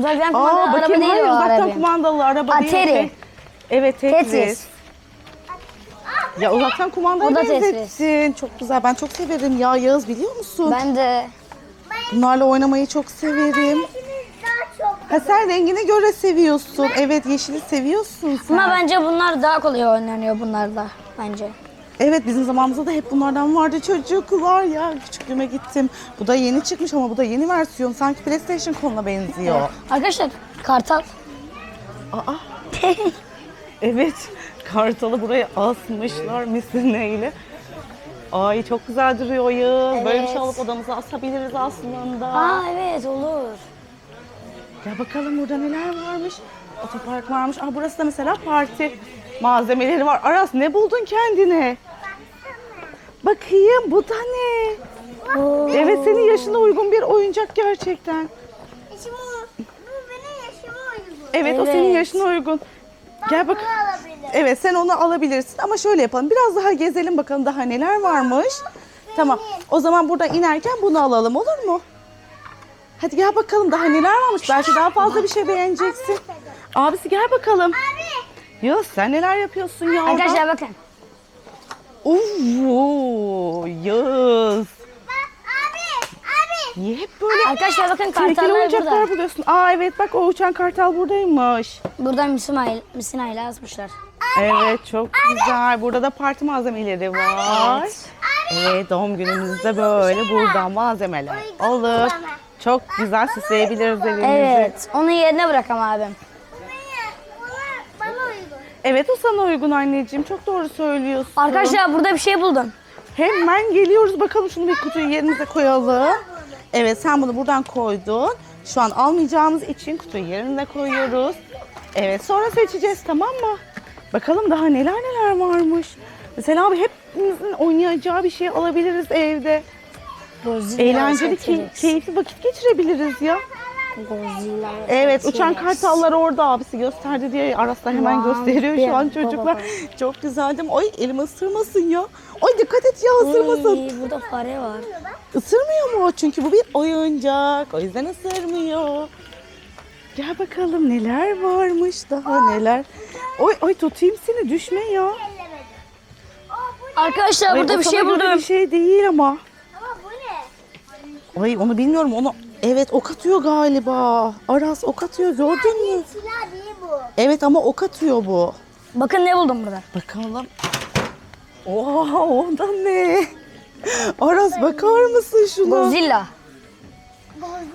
Uzaktan Aa kumandalı araba bakayım değil hayır o uzaktan araba. kumandalı araba değil. Atari. Tek- Evet Tetris. Tetris. Ya uzaktan O da Tetris. benzettin. Çok güzel. Ben çok severim ya Yağız biliyor musun? Ben de Bunlarla oynamayı çok severim. daha çok. Ha sen rengine göre seviyorsun. Evet yeşili seviyorsun sen. ama bence bunlar daha kolay oynanıyor bunlarla bence. Evet bizim zamanımızda da hep bunlardan vardı çocuklar ya. Küçüklüğüme gittim. Bu da yeni çıkmış ama bu da yeni versiyon. Sanki PlayStation konuna benziyor. Arkadaşlar kartal. Aa. Evet. Kartalı buraya asmışlar misineyle. Ay çok güzel duruyor Yağız. Böyle bir şey Evet. alıp odamıza asabiliriz aslında. Aa evet olur. Ya bakalım burada neler varmış. Otopark varmış. Aa burası da mesela parti malzemeleri var. Aras ne buldun kendine? Bakayım bu da ne? Oo. Evet senin yaşına uygun bir oyuncak gerçekten. Yaşıma, bu benim yaşıma uygun. Evet, o Evet. senin yaşına uygun. Gel bak. Bunu alabilirim. Evet sen onu alabilirsin ama şöyle yapalım. Biraz daha gezelim bakalım daha neler varmış. Tamam. O zaman burada inerken bunu alalım olur mu? Hadi gel bakalım daha neler varmış. Belki daha fazla bir şey beğeneceksin. Abisi gel bakalım. Abi, Ya sen neler yapıyorsun ya orada? Arkadaşlar bakın. Oo, bak abi, abi. Niye hep böyle Arkadaşlar bakın tehlikeli kartallar oyuncaklar burada. buluyorsun? Aa evet bak o uçan kartal buradaymış. Buradan misina, misina ile yazmışlar. Evet çok güzel. Burada da parti malzemeleri var. Evet. Doğum günümüzde böyle buradan malzemeler alıp çok güzel süsleyebiliriz evimizi. Evet. Onun yerine bırakam abim. Bu ne? Bunlar bana uygun. Evet o sana uygun anneciğim. Çok doğru söylüyorsun. Arkadaşlar burada bir şey buldum. Hemen geliyoruz. Bakalım şunu bir kutuyu yerinize koyalım. Evet sen bunu buradan koydun. Şu an almayacağımız için kutuyu yerine koyuyoruz. Evet sonra seçeceğiz tamam mı? Bakalım daha neler neler varmış. Mesela abi hepimizin oynayacağı bir şey alabiliriz evde. Eğlenceli, key- keyifli vakit geçirebiliriz ya. Godzilla ve Evet uçan kartallar orada abisi gösterdi diye Aras'ta hemen Vay, gösteriyor şu an çocuklar. baba. Çok güzel değil mi? Ay elim ısırmasın ya. Ay dikkat et ya ısırmasın. Oy, burada fare var. Isırmıyor mu o? Çünkü bu bir oyuncak. O yüzden ısırmıyor. Gel bakalım neler varmış daha neler. Oy oy tutayım seni düşme ya. Aa? Arkadaşlar Ay, burada bir şey buldum. Bir şey değil ama. Ama bu ne? Ay onu bilmiyorum onu. Evet ok atıyor galiba. Aras ok atıyor gördün mü? Silah değil bu. Evet ama ok atıyor bu. Bakın ne buldum burada. Bakalım. Oha ondan ne? Aras bakar mısın şuna? Godzilla.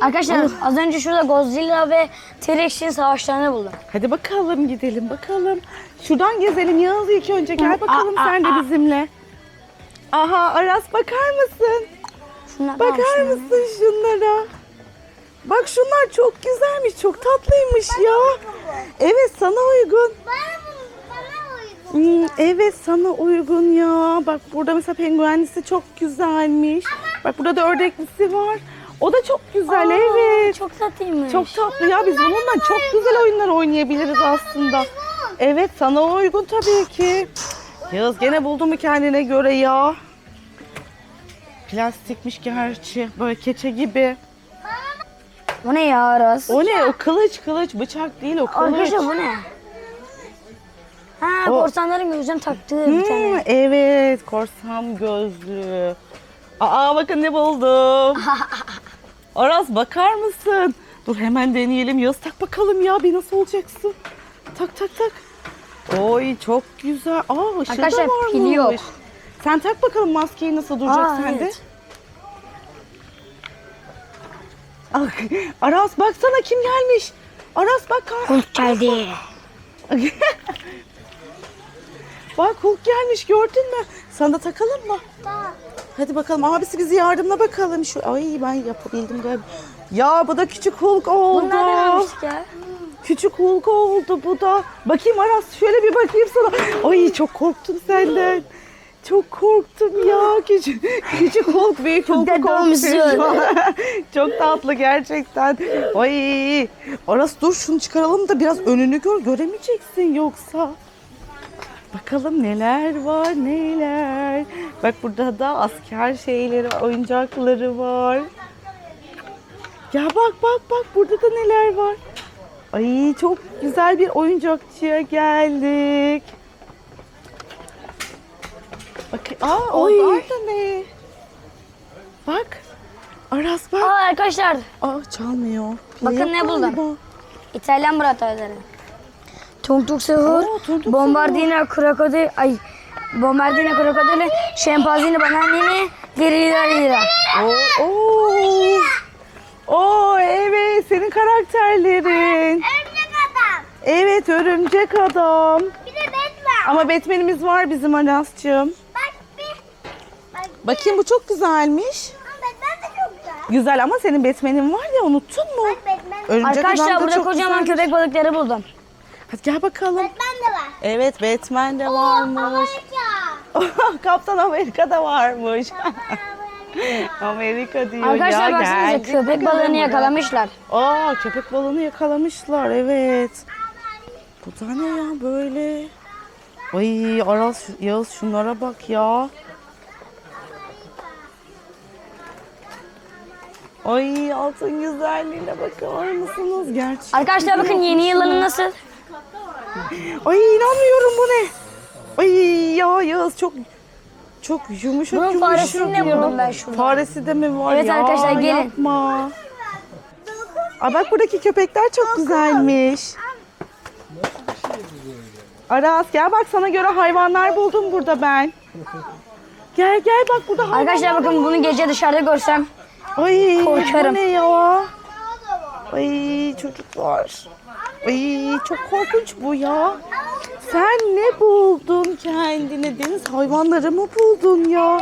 Arkadaşlar az önce şurada Godzilla ve T-Rex'in savaşlarını buldum. Hadi bakalım gidelim bakalım. Şuradan gezelim Yağız ilk önce gel bakalım aa, sen de aa. bizimle. Aha Aras bakar mısın? Şunlar Bakar mısın şunlara? Bak şunlar çok güzelmiş, çok tatlıymış ya. Evet sana uygun. Bana bana uygun. Hmm, evet sana uygun ya. Bak burada mesela penguenlisi çok güzelmiş. Bak burada da ördeklisi var. O da çok güzel evet. Çok tatlıymış. Çok tatlı ya biz bununla çok güzel oyunlar oynayabiliriz aslında. Evet sana uygun tabii ki. Yağız gene buldu mu kendine göre ya? Plastikmiş gerçi. Böyle keçe gibi. Bu ne ya Aras? O ne? O kılıç kılıç. Bıçak değil o kılıç. Arkadaşlar bu ne? Ha O- korsanların gözüne taktığı bir Hmm, tane. evet korsan gözlü. Aa bakın ne buldum. Aras bakar mısın? Dur hemen deneyelim. Yağız tak bakalım ya bir nasıl olacaksın? Tak tak tak. Oy çok güzel. Aa ışığı Arkadaşlar, da varmış. pili yok. Sen tak bakalım maskeyi nasıl duracak Aa, sende. evet. Ah, Aras baksana kim gelmiş. Aras bak. Hulk geldi. Bak Hulk gelmiş gördün mü? Sana da takalım mı? Bak. Hadi bakalım abisi bizi yardımla bakalım. Şu ay ben yapabildim galiba. Ya bu da küçük Hulk oldu. Ya? Küçük Hulk oldu bu da. Bakayım Aras şöyle bir bakayım sana. Ay çok korktum senden. Çok korktum ya. Küçük, küçük Hulk büyük Hulk'u korkutuyor. Çok tatlı gerçekten. Ay Aras dur şunu çıkaralım da biraz önünü gör. Göremeyeceksin yoksa. Bakalım neler var neler. Bak burada da asker şeyleri, oyuncakları var. Ya bak bak bak burada da neler var. Ay çok güzel bir oyuncakçıya geldik. Bak, aa Oy. onlar da ne? Bak. Aras bak. Aa arkadaşlar Aa çalmıyor. Bakın Yok ne buldum. galiba. İtalyan Oo, tung tung bombardino krokodil, ay bombardino krokodili, şempanzini bananini, gerilla lira. Oo, oo. Oo evet senin karakterlerin. Örümcek adam. Evet örümcek adam. Bir de Batman. Ama Batman'imiz var bizim Aras'cığım. Bakayım bu çok güzelmiş. Batman de çok güzel. Güzel ama senin Batman'in var ya unuttun mu? Bak Batman. Örümcek adam Arkadaşlar da burada çok kocaman güzelmiş. köpek balıkları buldum. Hadi gel bakalım. Batman de var. Evet Batman de varmış. Amerika. Kaptan Amerika da varmış. Amerika diyor Arkadaşlar ya. baksanıza geldik köpek bakalım balığını buraya. yakalamışlar. Aa köpek balığını yakalamışlar evet. Bu da ne ya böyle? Ay Aras Yağız şunlara bak ya. Ay altın güzelliğine bakar mısınız? Gerçi. Arkadaşlar bakın yeni yılanı nasıl? Ay inanmıyorum bu ne? Ay ya Yağız çok çok yumuşak Bunun yumuşak. faresini de buldum ben şurada. Faresi de mi var Evet ya? arkadaşlar, gelin. Yapma. Aa, bak buradaki köpekler çok güzelmiş. Aras gel bak sana göre hayvanlar buldum burada ben. Gel gel bak burada hayvanlar. Arkadaşlar bakın bunu gece dışarıda görsem. Ay korkarım. bu ne ya? Ay çocuklar. Ay çok korkunç bu ya. Sen ne buldun kendine deniz hayvanları mı buldun ya?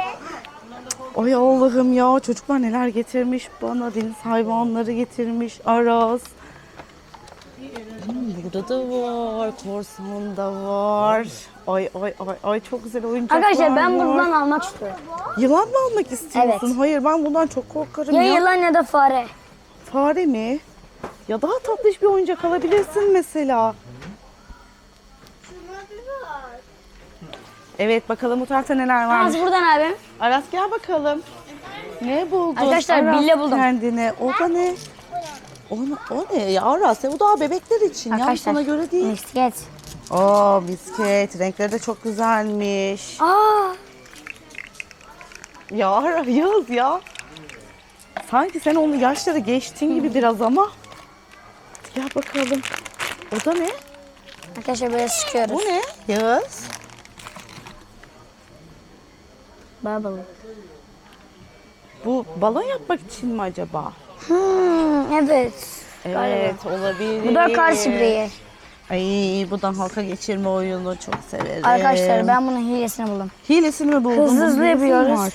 Ay Allah'ım ya çocuklar neler getirmiş bana deniz hayvanları getirmiş Aras. Burada da var, korsan da var. Ay ay ay ay çok güzel oyuncaklar Arkadaşlar ben var. bundan almak istiyorum. Yılan mı almak istiyorsun? Evet. Hayır ben bundan çok korkarım Ya ya. yılan ya da fare. Fare mi? Ya daha tatlış bir oyuncak alabilirsin mesela. Evet bakalım bu tarafta neler varmış. Az buradan abi. Aras gel bakalım. Ne buldun? Arkadaşlar, Aras bille buldum. Kendine. O da ne? O o ne ya Aras? O daha bebekler için ya. Arkadaşlar. Sana göre değil. Misket. Aa bisket. Renkleri de çok güzelmiş. Aa, Ya Aras Yağız ya. Sanki sen onun yaşları geçtiğin gibi biraz ama. Gel bakalım. O da ne? arkadaşlar böyle sıkıyoruz. Bu ne? Yağız. Bubble. Bu balon yapmak için mi acaba? Evet. Evet olabilir. Bu da kar spreyi. Ay bu da halka geçirme oyunu çok severim. Arkadaşlar ben bunun hilesini buldum. Hilesini mi buldun? Hızlı hızlı yapıyoruz. var?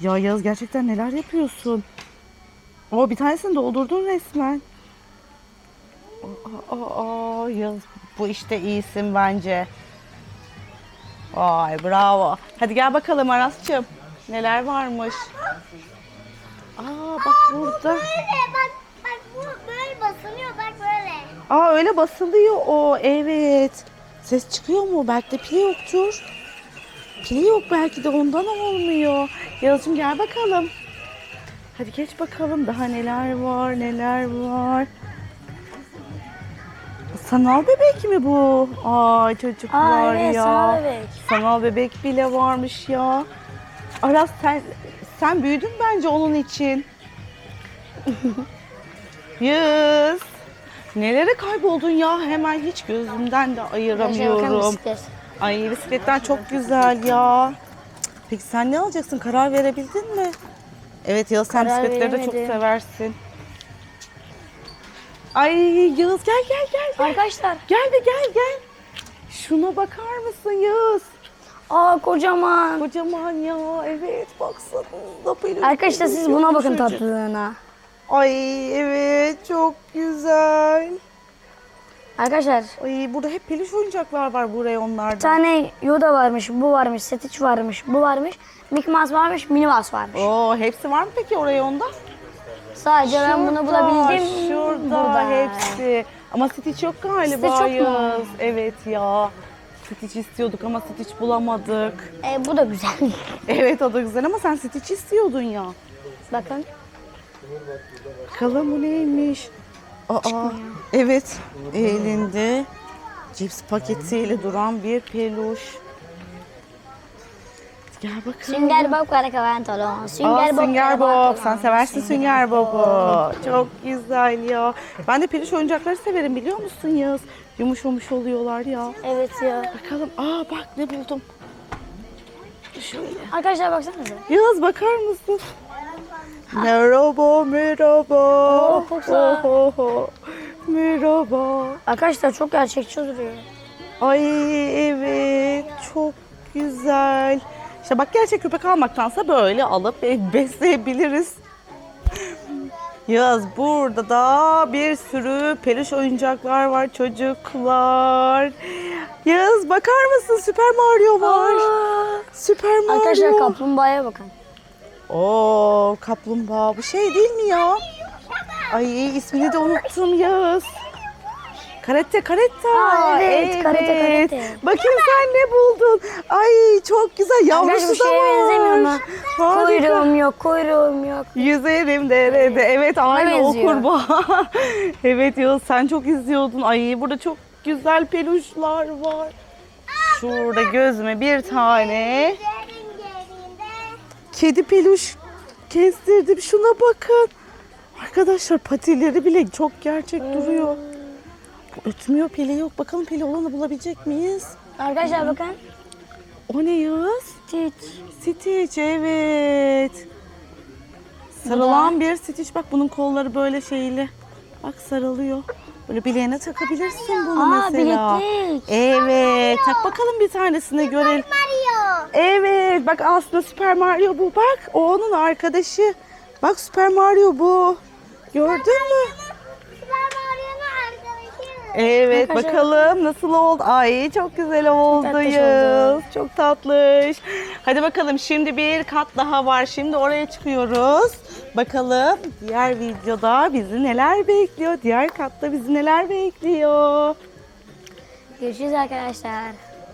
Ya Yağız gerçekten neler yapıyorsun? O bir tanesini doldurdun resmen. Aa, aa, aa, Yağız bu işte iyisin bence. Ay bravo. Hadi gel bakalım Aras'cığım. Neler varmış? Aa bak burada. Böyle bak. Bak bu böyle basılıyor bak böyle. Aa öyle basılıyor o evet. Ses çıkıyor mu? Belki de pili yoktur. Pili yok belki de ondan olmuyor. Yağız'cığım gel bakalım. Hadi geç bakalım daha neler var neler var. Sanal bebek mi bu? Ay çocuklar Aa, evet, ya. sanal bebek. Sanal bebek bile varmış ya. Aras sen sen büyüdün bence onun için. Yüz. Nelere kayboldun ya? Hemen hiç gözümden de ayıramıyorum. Ay bisikletler çok güzel ya. Peki sen ne alacaksın? Karar verebildin mi? Evet Yağız sen Karar bisikletleri de çok veremedim. seversin. Ay Yağız gel gel gel. gel. Arkadaşlar. Gel de gel gel. Şuna bakar mısın Yağız? Aa kocaman. Kocaman ya evet baksana. Peluş, Arkadaşlar siz buna bakın tatlılığına. Ay evet çok güzel. Arkadaşlar Ay burada hep peluş oyuncaklar var buraya bir onlardan. tane Yoda varmış, bu varmış, Stitch varmış, bu varmış, Mickey Mouse varmış, Minnie Mouse varmış. Oo hepsi var mı peki oraya onda? Sadece ben bunu Şurada, bulabildim. Şurada burada. hepsi. Ama Stitch yok galiba Stitch yok mu? Evet ya. Stitch istiyorduk ama Stitch bulamadık. E, bu da güzel. Evet o da güzel ama sen Stitch istiyordun ya. Bakın. Bakalım bu neymiş? Aa, evet elinde cips paketiyle duran bir peluş. Gel bakalım. Sünger Bob para Kavantolon. Aa, Sünger Bob. Sünger Bob. Sen seversin Sünger Bob'u. Çok güzel ya. Ben de peluş oyuncakları severim biliyor musun Yağız? Yumuş yumuş oluyorlar ya. Evet ya. Bakalım. Aa bak ne buldum. Şöyle. Arkadaşlar baksanıza. Yağız bakar mısın? Merhaba, merhaba. Çok güzel. Ohoho. Merhaba. Arkadaşlar çok gerçekçi duruyor. Ay evet çok güzel. İşte bak gerçek köpek almaktansa böyle alıp be- besleyebiliriz. Yaz burada da bir sürü peluş oyuncaklar var çocuklar. Yaz bakar mısın Süper Mario var. Süper Mario. Arkadaşlar kaplumbağaya bakın. Oo kaplumbağa bu şey değil mi ya? Ay ismini de unuttum Yağız. Karate karate. Aa, evet, karate, karate. Bakayım sen ne buldun? Ay çok güzel yavrusu da var. benzemiyor mu? Harika. Kuyruğum yok, kuyruğum yok. Yüzerim derede. Evet aynı o benziyor. kurbağa. evet Yağız sen çok izliyordun. Ay burada çok güzel peluşlar var. Şurada gözüme bir tane kedi peluş kestirdim. Şuna bakın. Arkadaşlar patileri bile çok gerçek duruyor. Ötmüyor pili yok. Bakalım pili olanı bulabilecek miyiz? Arkadaşlar bakın. O ne Yağız? Tit. Stitch evet. Sarılan bir Stitch. Bak bunun kolları böyle şeyli. Bak sarılıyor. Böyle bileğine takabilirsin bunu Aa, mesela. bileklik. Evet. Tak bakalım bir tanesini görelim. Mario. Evet. Bak aslında Süper Mario bu. Bak o onun arkadaşı. Bak Süper Mario bu. Gördün mü? Evet Arkadaşlar- bakalım nasıl oldu? Ay çok güzel oldu. Çok tatlış. Hadi bakalım şimdi bir kat daha var. Şimdi oraya çıkıyoruz. Bakalım diğer videoda bizi neler bekliyor? Diğer katta bizi neler bekliyor? Görüşürüz arkadaşlar.